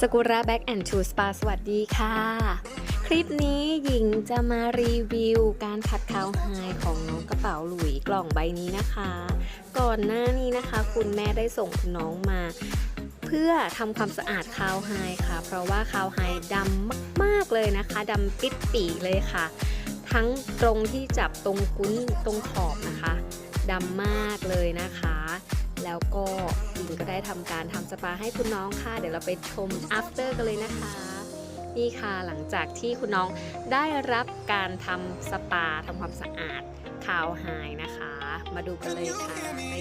สกุระแบ็กแอนด์ชูสปาสวัสดีค่ะ คลิปนี้หญิงจะมารีวิวการขัดคาวไฮของน้องกระเป๋าหลุยกล่องใบนี้นะคะ ก่อนหน้านี้นะคะ คุณแม่ได้ส่งน้องมา เพื่อทำความสะอาดคาวไฮค่ะ เพราะว่าคาวไฮดำมากๆเลยนะคะดำปิดปีเลยค่ะ ทั้งตรงที่จับตรงกุ้นตรงขอบนะคะดำมากเลยนะคะ แล้วก็หญิงก็ได้ทำการทำสปาให้คุณน้องค่ะ เดี๋ยวเราไปชม after กันเลยนะคะ นี่ค่ะหลังจากที่คุณน้องได้รับการทำสปาทำความสะอาดคาวไฮนะคะ มาดูกันเลยค่ะ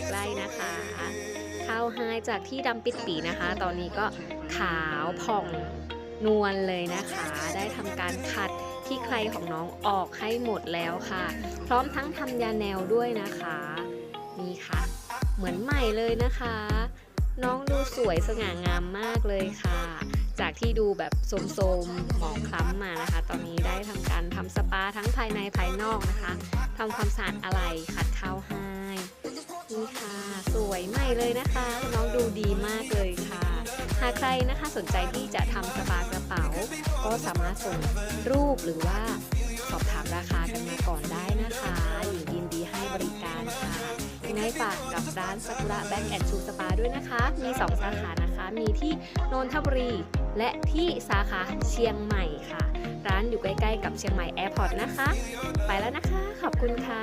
ใกล้ๆนะคะคาวไฮจากที่ดำปิดปีนะคะ ตอนนี้ก็ขาวผ่องนวลเลยนะคะ ได้ทำการขัดที่ใครของน้องออกให้หมดแล้วค่ะ พร้อมทั้งทำยาแนวด้วยนะคะ นี่ค่ะ เหมือนใหม่เลยนะคะ น้องดูสวยสง่างามมากเลยค่ะ จากที่ดูแบบโสมๆหมองคล้ำมานะคะ ตอนนี้ได้ทำการทำสปาทั้งภายในภายนอกนะคะทำความสะอาดอะไรขัดเข้าให้นี่ค่ะ สวยใหม่เลยนะคะ น้องดูดีมากเลยค่ะ หากใครนะคะสนใจที่จะทำสปากระเป๋า ก็สามารถส่งรูปหรือว่าสอบถามราคากันมาก่อนได้นะคะ ฝากกับร้านซากุระแบ็กแอนด์ชูสปาด้วยนะคะ มี 2 สาขานะคะ มีที่นนทบุรี และที่สาขาเชียงใหม่ค่ะ ร้านอยู่ใกล้ๆกับเชียงใหม่แอร์พอร์ตนะคะ ไปแล้วนะคะ ขอบคุณค่ะ